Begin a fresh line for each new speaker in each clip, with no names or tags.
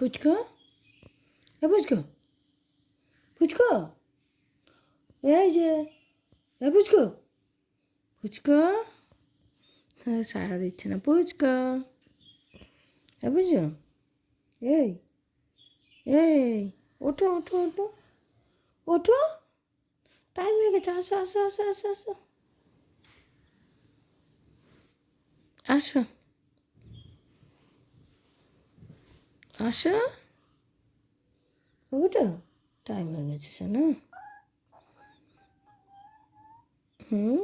ফুচকা এ ফুচকা ফুচকা এই যে, এ ফুচকা হ্যাঁ সারা দিচ্ছে না ফুচকা এ বুঝছ? এই এই, ওঠো ওঠো ওঠো। ওঠো? টাইম হয়ে গেছে, আসো আসো আসো আসো আসো। আসো। আসো ওটা টাইম হয়ে গেছে শোনো হুম?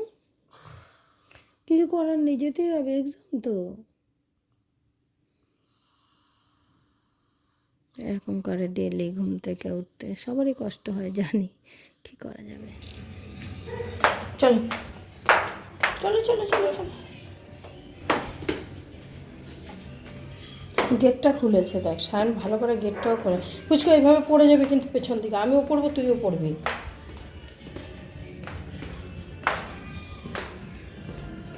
কিছু করার নেই, যেতেই হবে এক্সাম তো। এরকম করে ডেলি ঘুম থেকে উঠতে। সবারই কষ্ট হয়, জানি কি করা যাবে। চলো। চলো চলো চলো চলো। গেটটা খুলেছে দেখ সায়ন ভালো করে গেটটাও করে। পুচকো এইভাবে পড়ে যাবে কিন্তু পেছন দিকে। আমিও পড়ব তুইও পড়বি।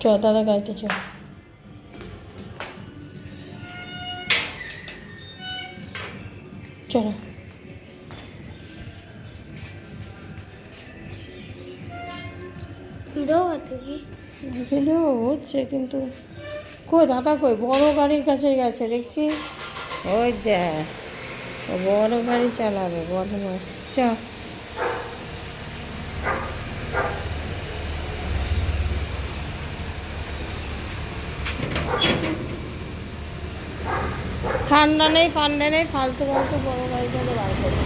চ দাদা গাইতে চ চলো।
ভিডিও আছে কি?
ভিডিও হচ্ছে কিন্তু কই দাদা কই? বড় গাড়ির কাছে গেছে, দেখছি। ওই দেখ বড় গাড়ি চালাবে, বড় মাস চ। ঠান্ডা নেই, ফান্ডা নেই, ফালতু ফালতু বড় গাড়ি চলে বার করবে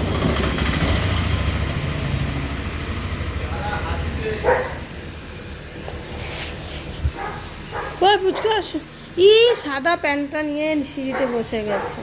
কই পুচকা ই সাদা প্যান্টটা নিয়ে সিঁড়িতে বসে গেছে।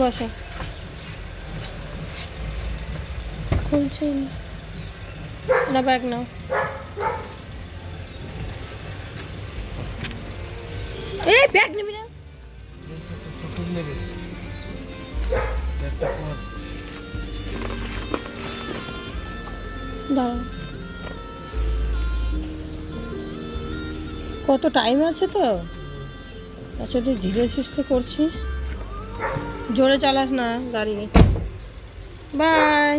বসো। খুলছে না। না ব্যাগ নাও। এই ব্যাগ নিবি না? দাঁড়াও। কত টাইম আছে তো? আচ্ছা তুই ধীরে সুস্থে করছিস? জোরে চালাস না গাড়ি বাই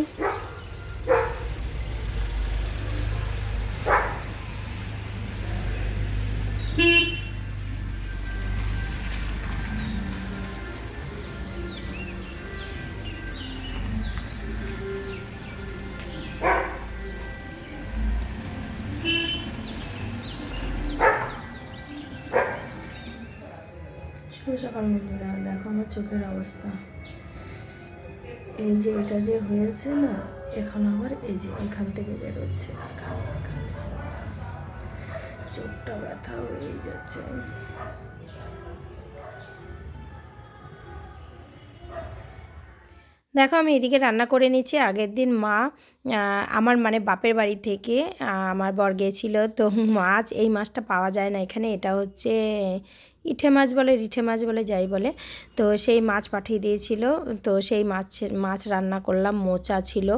সকাল বন্ধুরা দেখো আমার চোখের অবস্থা। এই যে এটা যে হয়েছে না, এখন আবার এই যে এখান থেকে বেরোচ্ছে, এখানে এখানে। চোখটা ব্যথা হয়ে যাচ্ছে। দেখো আমি এদিকে রান্না করে নিচ্ছি আগের দিন মা আমার মানে বাপের বাড়ি থেকে আমার বর গিয়েছিল তো মাছ এই মাছটা পাওয়া যায় না এখানে। এটা হচ্ছে ইঠে মাছ বলে, রিঠে মাছ বলে, যাই বলে। তো সেই মাছ পাঠিয়ে দিয়েছিল। তো সেই মাছ মাছ রান্না করলাম, মোচা ছিল।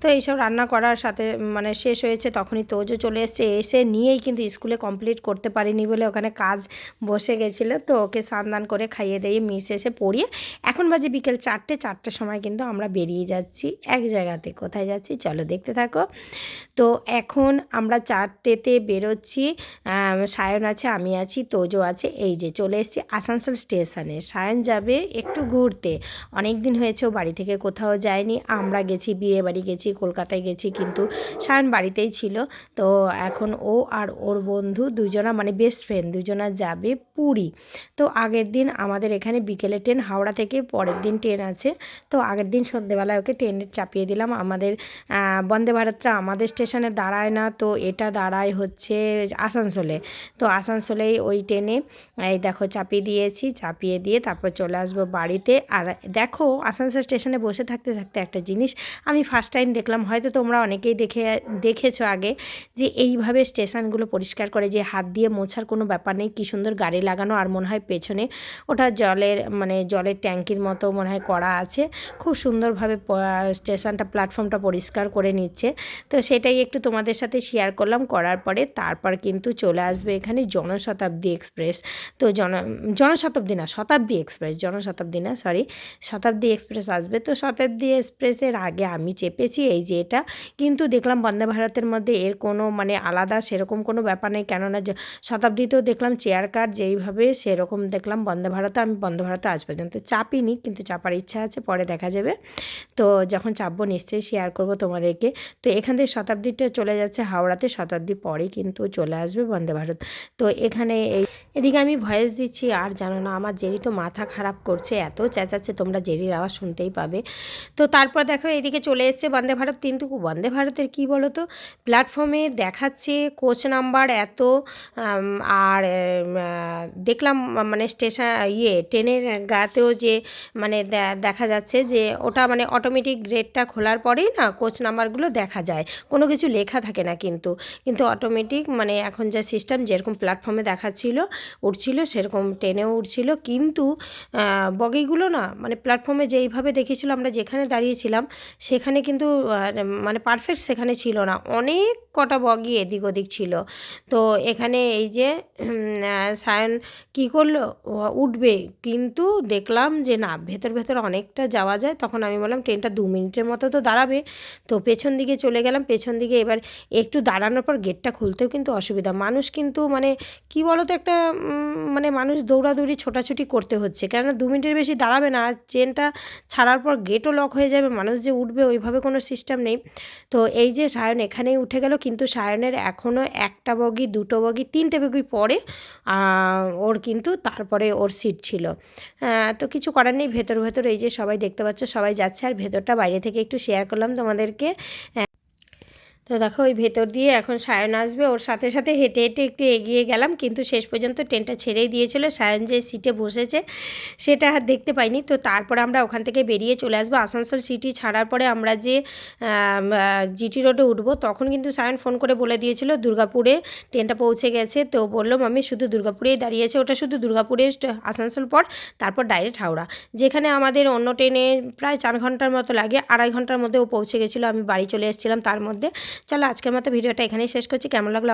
তো এইসব রান্না করার সাথে মানে শেষ হয়েছে, তখনই তোজও চলে এসছে। এসে নিয়েই কিন্তু স্কুলে কমপ্লিট করতে পারিনি বলে ওখানে কাজ বসে গেছিল। তো ওকে স্নান করে খাইয়ে দিয়ে মিস এসে পড়িয়ে এখন বাজে বিকেল চারটে। চারটের সময় কিন্তু আমরা বেরিয়ে যাচ্ছি। এক জায়গাতে কোথায় যাচ্ছি? চলো দেখতে থাকো। তো এখন আমরা চারটেতে বেরোচ্ছি। সায়ন আছে, আমি আছি, তোজো আছে, এই যে চলে এসেছি আসানসোল স্টেশনে। সায়ন যাবে একটু ঘুরতে। অনেক দিন হয়েছে ও বাড়ি থেকে কোথাও যায়নি। আমরা গেছি, বিয়ে বাড়ি গেছি, কলকাতায় গেছি, কিন্তু সায়ন বাড়িতেই ছিল। তো এখন ও আর ওর বন্ধু দুজনা মানে বেস্ট ফ্রেন্ড দুজনা যাবে পুরী। তো আগের দিন আমাদের এখানে বিকেলে ট্রেন, হাওড়া থেকে পরের দিন ট্রেন আছে। তো আগের দিন সন্ধ্যেবেলায় ওকে ট্রেনে চাপিয়ে দিলাম। আমাদের বন্দে ভারতটা আমাদের স্টেশনে দাঁড়ায় না। তো এটা দাঁড়ায় হচ্ছে আসানসোলে। তো আসানসোলেই ওই ট্রেনে দেখো, চাপিয়ে দিয়েছি, চাপিয়ে দিয়ে তারপর চলে আসব বাড়িতে। আর দেখো, আসানসোল স্টেশনে বসে থাকতে থাকতে একটা জিনিস আমি ফার্স্ট টাইম দেখলাম। হয়তো তোমরা অনেকেই দেখে, দেখেছ আগে যে এইভাবে স্টেশনগুলো পরিষ্কার করে যে হাত দিয়ে মোছার কোনো ব্যাপার নেই, কী সুন্দর গাড়ি লাগানো আর মনে হয় পেছনে ওটা জলের মানে জলের ট্যাঙ্কির মতো মনে হয় করা আছে। খুব সুন্দরভাবে স্টেশনটা প্ল্যাটফর্মটা পরিষ্কার করে নিচ্ছে। তো সেটাই একটু তোমাদের সাথে শেয়ার করলাম। করার পরে তারপর কিন্তু চলে আসবে এখানে জনশতাব্দী এক্সপ্রেস। তো জন, জনশতাব্দী না, শতাব্দী এক্সপ্রেস, জনশতাব্দী না সরি শতাব্দী এক্সপ্রেস আসবে। তো শতাব্দী এক্সপ্রেসের আগে আমি চেপেছি এই যে এটা, কিন্তু দেখলাম বন্দে ভারতের মধ্যে এর কোনো মানে আলাদা সেরকম কোনো ব্যাপার নেই, কেননা শতাব্দীতেও দেখলাম চেয়ার কার যেইভাবে সেরকম দেখলাম বন্দে ভারতে, আমি বন্দে ভারতে আজ পর্যন্ত চাপিনি, কিন্তু চাপার ইচ্ছা আছে, পরে দেখা যাবে। তো যখন চাপবো নিশ্চয়ই শেয়ার করব তোমাদেরকে। তো এখান থেকে শতাব্দীটা চলে যাচ্ছে, হাওড়াতে শতাব্দী পরে কিন্তু চলে আসবে বন্দে ভারত। তো এখানে এই, এদিকে আমি ভয়েস দিচ্ছি, আর জানো না, আমার জেরি তো মাথা খারাপ করছে, এত চেঁচাচ্ছে, তোমরা জেরির আওয়াজ শুনতেই পাবে। তো তারপর দেখো, এদিকে চলে এসছে বন্দে ভারত কিন্তু বন্দে ভারতের কি বলো তো প্ল্যাটফর্মে দেখাচ্ছে কোচ নাম্বার এত আর দেখলাম মানে স্টেশন ইয়ে ট্রেনের গাতেও যে মানে দেখা যাচ্ছে যে, ওটা মানে অটোমেটিক গ্রেডটা খোলার পরেই না কোচ নাম্বারগুলো দেখা যায়। কোনো কিছু লেখা থাকে না কিন্তু। কিন্তু অটোমেটিক মানে এখন যা সিস্টেম যেরকম প্ল্যাটফর্মে দেখাচ্ছিল, উঠছিল সেরকম ট্রেনেও উঠছিল। কিন্তু বগিগুলো না মানে প্ল্যাটফর্মে যেইভাবে দেখেছিল আমরা যেখানে দাঁড়িয়েছিলাম, সেখানে কিন্তু মানে পারফেক্ট সেখানে ছিল না। অনেক কটা বগি এদিক ওদিক ছিল। তো এখানে এই যে সায়ন কী করল? উঠবে। কিন্তু দেখলাম যে না, ভেতর ভেতর অনেকটা যাওয়া যায়। তখন আমি বললাম, ট্রেনটা দু মিনিটের মতো তো দাঁড়াবে। তো পেছন দিকে চলে গেলাম। পেছন দিকে এবার একটু দাঁড়ানোর পর গেটটা খুলতেও কিন্তু অসুবিধা। মানুষ কিন্তু মানে কি বলো তো একটা মানে মানুষ দৌড়াদৌড়ি, ছোটাছুটি করতে হচ্ছে। কেননা দু মিনিটের বেশি দাঁড়াবে না আর ট্রেনটা ছাড়ার পর গেটও লক হয়ে যাবে, মানুষ যে উঠবে ওইভাবে কোনো সিস্টেম নেই। তো এই যে সায়ন এখানেই উঠে গেল, কিন্তু সায়নের এখনও একটা বগি, দুটো বগি, তিনটে বগি পরে ওর কিন্তু তারপরে ওর সিট ছিল। তো কিছু করার নেই, ভেতর ভেতর এই যে সবাই দেখতে পাচ্ছ, সবাই যাচ্ছে। আর ভেতরটা বাইরে থেকে একটু শেয়ার করলাম তোমাদেরকে। তো দেখো, ওই ভেতর দিয়ে এখন সায়ন আসবে। ওর সাথে সাথে হেঁটে হেঁটে একটু এগিয়ে গেলাম, কিন্তু শেষ পর্যন্ত ট্রেনটা ছেড়েই দিয়েছিল। সায়ন যে সিটে বসেছে, সেটা আর দেখতে পাইনি। তো তারপরে আমরা ওখান থেকে বেরিয়ে চলে আসব আসানসোল সিটি। ছাড়ার পরে আমরা যে জিটি রোডে উঠবো, তখন কিন্তু সায়ন ফোন করে বলে দিয়েছিল, দুর্গাপুরে ট্রেনটা পৌঁছে গেছে। তো বলল আমি শুধু দুর্গাপুরেই দাঁড়িয়েছে। ওটা শুধু দুর্গাপুরে আসানসোল পর, তারপর ডাইরেক্ট হাওড়া। যেখানে আমাদের অন্য ট্রেনে প্রায় চার ঘণ্টার মতো লাগে। আড়াই ঘণ্টার মধ্যে ও পৌঁছে গেছিল। আমি বাড়ি চলে এসেছিলাম তার মধ্যে। চলো আজকের মতো ভিডিওটা এখানেই শেষ করছি। কেমন লাগল?